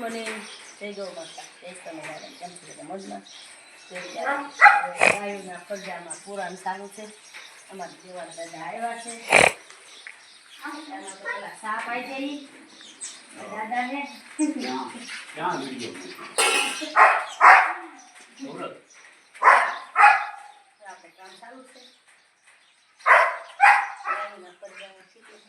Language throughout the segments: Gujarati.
મોર્નિંગ જય ગૌ માતા જય સ્વામિનારાયણ કેમ છે મજમાં ફરજામાં પુરાણ સારું છે. અમારા દેવાના દાદા આવ્યા છે. પેલા સાપ આવી જઈ દાદાને. આપણે કામ સારું છે. ગાયોના ફરજામાં શીખવું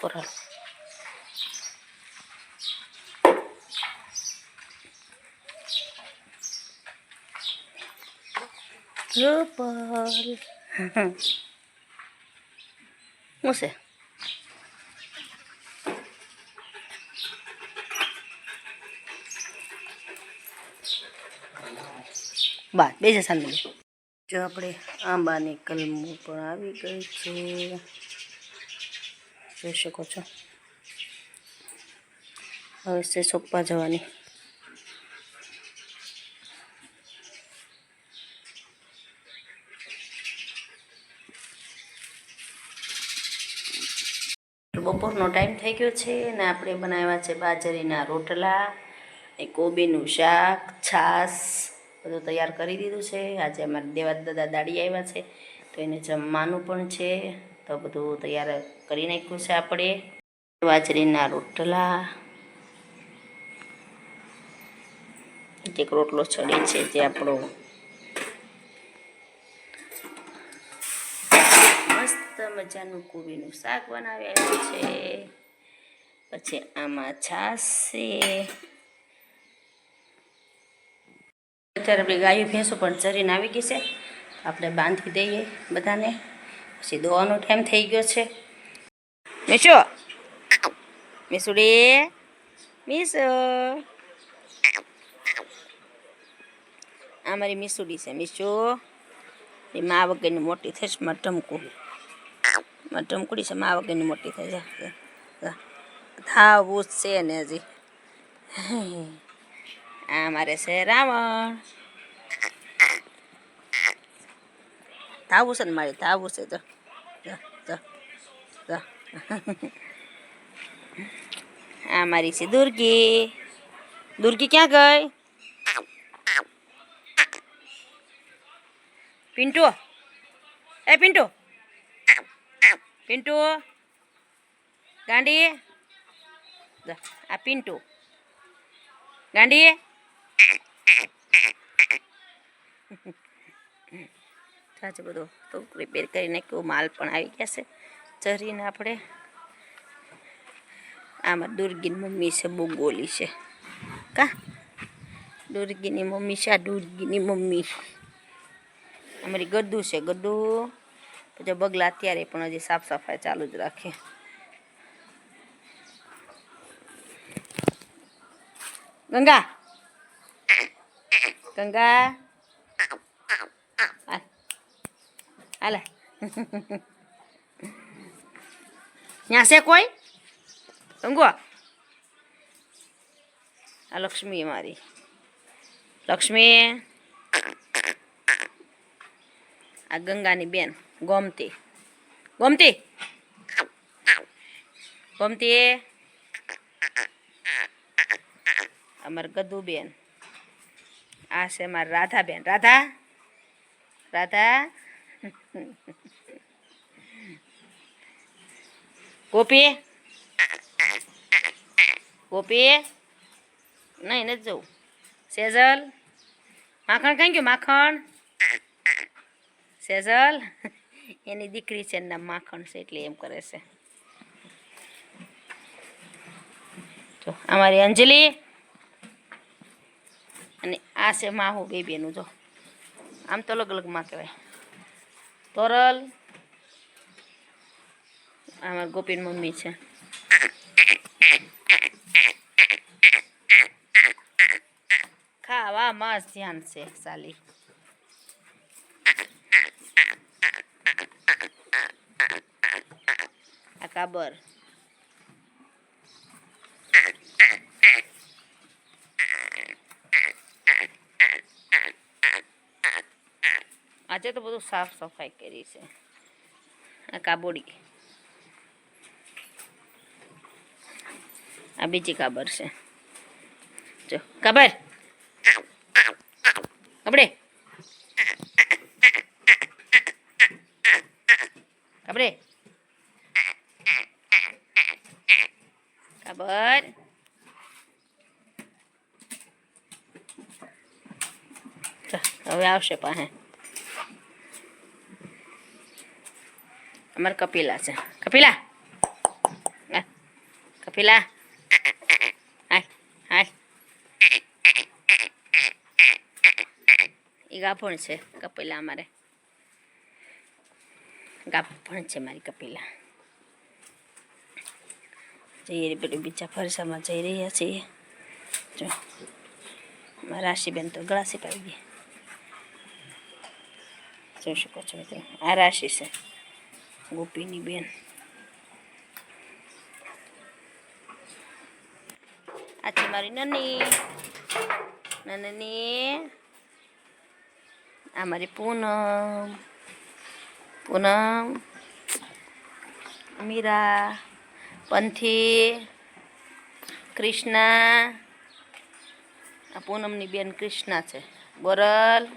కూరలు Rupal. no sé. બા બે જ સામે જો આપણે આંબાની કલમો પણ આવી ગઈ છે. જોઈ શકો છો. હવે છે સોપવા જવાની. બપોરનો ટાઈમ થઈ ગયો છે ને આપણે બનાવ્યા છે બાજરીના રોટલા કોબીનું શાક, છાશ બધું તૈયાર કરી દીધું છે. આજે અમારા દેવા દાદા દાડી આવ્યા છે, તો એને જમવાનું પણ છે, તો બધું તૈયાર કરી નાખ્યું છે આપણે. બાજરીના રોટલા, એક રોટલો ચડે છે જે આપણો મસ્ત મજાનું કોબીનું શાક બનાવ્યા છે. પછી આમાં છાશ છે. અત્યારે આપણી ગાયો, ભેંસો પણ ચરીને આવી ગઈ છે. આપણે બાંધી દઈએ બધાને. પછી દોવાનો ટાઈમ થઈ ગયો છે. મીશો. મીસુડી. મીસો આ મારી મીસુડી છે, મીશો. એ મા વગરની મોટી થઈશમાં ટમકું માં ટમકુડી છે, મા વગરની મોટી થઈ જાય ધાવું છે ને હજી. આ મારે છે રાવણ. થાવું છે ને મારે, થાવું છે. તો. આ મારી છે દુર્ગી. દુર્ગી ક્યાં ગઈ? પિન્ટુ. એ પિન્ટુ. પિન્ટુ. ગાંડી. આ પિન્ટુ. ગાંડી. સાચે બધો. તો રિપેર કરીને કેવો માલ પણ આવી ગયા છે. ચરીને આપણે આમાં દુર્ગીની મમ્મી છે, બહુ ગોલી છે. કા? દુર્ગીની મમ્મી છે, આ દુર્ગીની મમ્મી. અમારી ગદ્દુ છે ગદ્દુ પછી બગલા અત્યારે પણ હજી સાફ સફાઈ ચાલુ જ રાખે. ગંગા? ગંગા હાલ હાલે. ત્યાં છે કોઈ? ગંગો આ લક્ષ્મી મારી. લક્ષ્મી. આ ગંગાની બેન, ગોમતી. ગોમતી? ગોમતી? અમાર ગદુ બેન. આ છે મારા રાધા બેન રાધા? રાધા? ગોપી? ગોપી? નહીં, નથી જવું. સેજલ? માખણ કઈ ગયું? માખણ? સેજલ? એની દીકરી છે નામ માખણ છે એટલે એમ કરે છે. જો અમારી અંજલિ. અને આ છે માહુ બેબીનું, જો. આમ તો અલગ અલગમાં કહેવાય. તોરલ. আমার গোপীর મમ્મી છે. খাওয়া মাছ છે સાલી. આ કાબર. આજે તો બધું સાફ સફાઈ કરી છે. આ કાબોડી. આ બીજી કાબર છે. જો, કાબર. કબડે. કબડે. કાબર. હવે આવશે પાસે અમારે કપિલા છે કપિલા કપિલા એ ગાભણ છે કપિલા અમારે ગાભણ છે મારી કપિલા જઈએ પેલું બીજા ફરસામાં જઈ રહ્યા છીએ જો રાશિબેન તો ગળાસી પાવી ગઈ જોઈ શકો છો મિત્રો આ રાશિ છે ગોપીની બેન. આ છે મારી નની. નાનની. આ મારી પૂનમ. પૂનમ. મીરા. પંથી. કૃષ્ણા. આ પૂનમની બેન કૃષ્ણા છે. ગોરલ.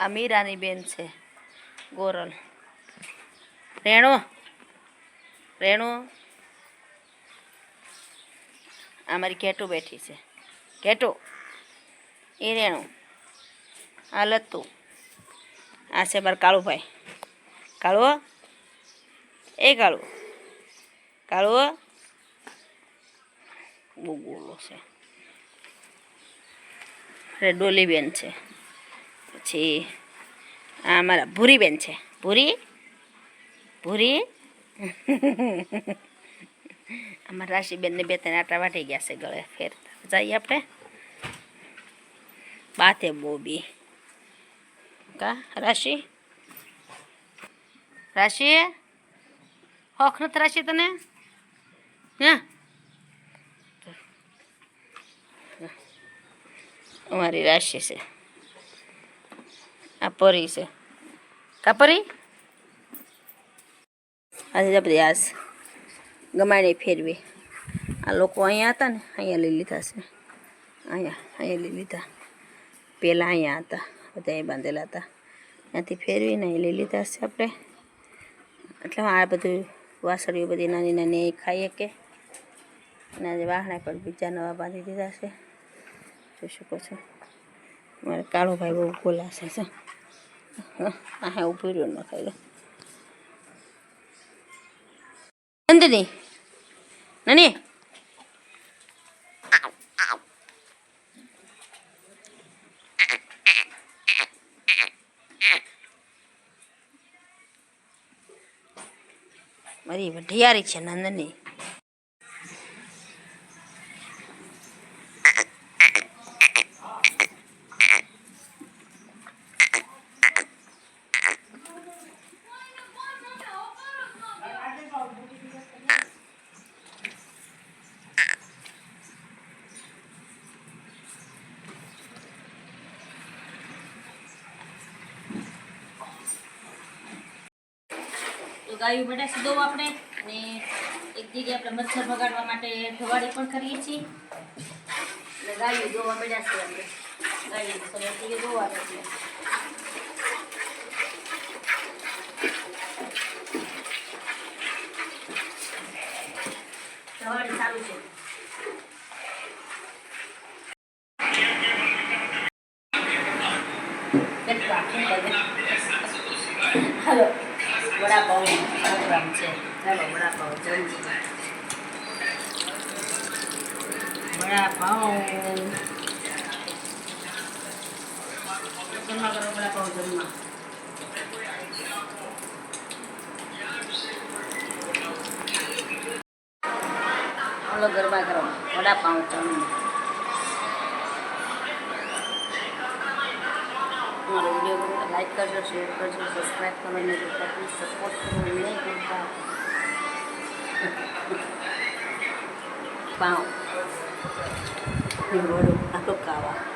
આ મીરાની બેન છે. ગોરલ. રેણુ. રેણુ. આ મારી ઘેટું બેઠી છે. ઘેટું. એ રેણુ. આ લત્તુ. આ છે મારા કાળુભાઈ. કાળુઓ એ કાળુ. કાળુઓ બહુ ગોળો છે. રે ડોલીબેન છે. પછી આ મારા ભૂરીબેન છે. ભૂરી? ભૂરી અમારા રાશિબેનને બે ત્રણ આટા વાટી ગયા છે ગળે ફેર. જઈએ આપણે. બાતે બોબી. કા, રાશિ? રાશિ? હોખ નથી રાશિ તને? હા? અમારી રાશિ છે. આ પરી છે. કા પરી આજે બધી ગમાડે ફેરવી. આ લોકો અહીંયા હતા ને, અહીંયા લઈ લીધા છે. અહીંયા અહીંયા લઈ લીધા. પહેલાં અહીંયા હતા, બધા બાંધેલા હતા. ત્યાંથી ફેરવીને અહીં લઈ લીધા છે આપણે. એટલે આ બધું વાસળીઓ બધી નાની નાની અહીં ખાઈએ કે. અને આજે વાહણા પણ બીજા નવા બાંધી દીધા છે. જોઈ શકો છો. મારે કાળો ભાઈ બહુ બોલાશે છે હા ઊભી રહ્યો ન ખાઈ લો નંદની નની મારી વઢિયારી છે ગાયું માટે દઉં આપણે અને એક જગ્યાએ આપણે મચ્છર ભગાડવા માટે ધવાડી પણ કરીએ છીએ. એટલે ગાયું દોવા પડ્યા આપણે. ગાયું તમે જગ્યાએ દોવા એટલે સવારે સારું છે કેટલું આખું બધે હાલો વડાપાઉં પ્રોગ્રામ ચાલો વડાપાઉં જમવું વડાપાઉં જમવા કરો વડાપાઉં જમવા. ગરબા કરો. વડાપાઉં જમવા. લાઈક કરજો શેર કરજો સબસ્ક્રાઈબ કરો અને ગુજરાતને સપોર્ટ કરો નહીં કરતા પાઉં વડું આટલું ખાવા